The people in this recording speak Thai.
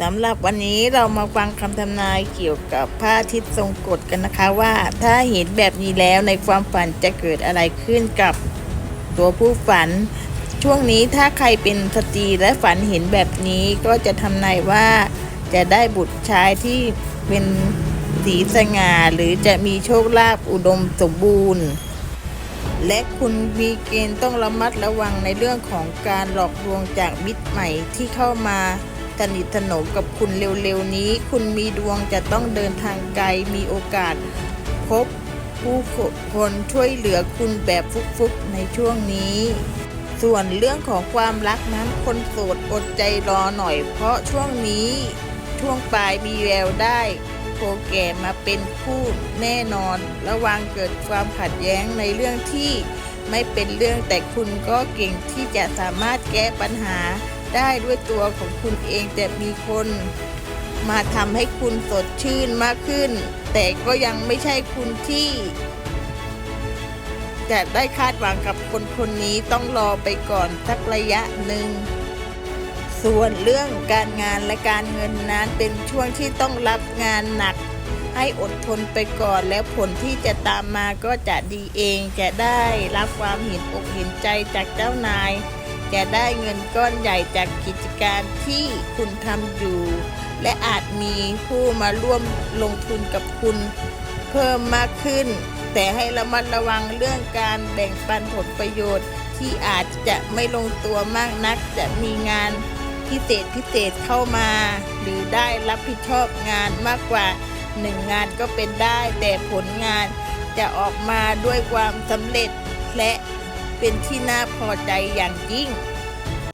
สำหรับวันนี้เรามาฟังคำทำนายเกี่ยวกับพระอาทิตย์ทรงกฎกันนะคะว่า ถ้าเห็นแบบนี้แล้วในความฝันจะเกิดอะไรขึ้นกับตัวผู้ฝัน ช่วงนี้ถ้าใครเป็นสตรีและฝันเห็นแบบนี้ก็จะทำนายว่า จะได้บุตรชายที่เป็นสีสง่าหรือจะมีโชคลาภอุดมสมบูรณ์ และคุณมีเกณฑ์ต้องระมัดระวังในเรื่องของการหลอกลวงจากมิตรใหม่ที่เข้ามา สนิทสนมกับคุณเร็วๆนี้ คุณมีดวงจะต้องเดินทางไกลมีโอกาส พบผู้คนช่วยเหลือคุณแบบฟุกๆในช่วงนี้ ส่วนเรื่องของความรักนั้นคนโสดอดใจรอหน่อย เพราะช่วงนี้ช่วงปลายมีแววได้โคแก่มาเป็นคู่แน่นอน ระวังเกิดความขัดแย้งในเรื่องที่ไม่เป็นเรื่องแต่คุณก็เก่งที่จะสามารถแก้ปัญหา ได้ด้วยตัวของคุณเองแต่มีคนมาทำให้คุณสดชื่นมากขึ้น แต่ก็ยังไม่ใช่คุณที่ จะได้คาดหวังกับคนคนนี้ต้องรอไปก่อนสักระยะหนึ่ง ส่วนเรื่องการงานและการเงินนั้นเป็นช่วงที่ต้องรับงานหนัก ให้อดทนไปก่อนแล้วผลที่จะตามมาก็จะดีเองจะได้รับความเห็นอกเห็นใจจากเจ้านาย จะได้เงินก้อนใหญ่จากกิจการที่คุณทำอยู่ และอาจมีผู้มาร่วมลงทุนกับคุณเพิ่มมากขึ้น แต่ให้ระมัดระวังเรื่องการแบ่งปันผลประโยชน์ ที่อาจจะไม่ลงตัวมากนัก จะมีงานพิเศษพิเศษเข้ามา หรือได้รับผิดชอบงานมากกว่าหนึ่งงานก็เป็นได้ แต่ผลงานจะออกมาด้วยความสำเร็จและ เป็นที่น่าพอใจอย่างยิ่ง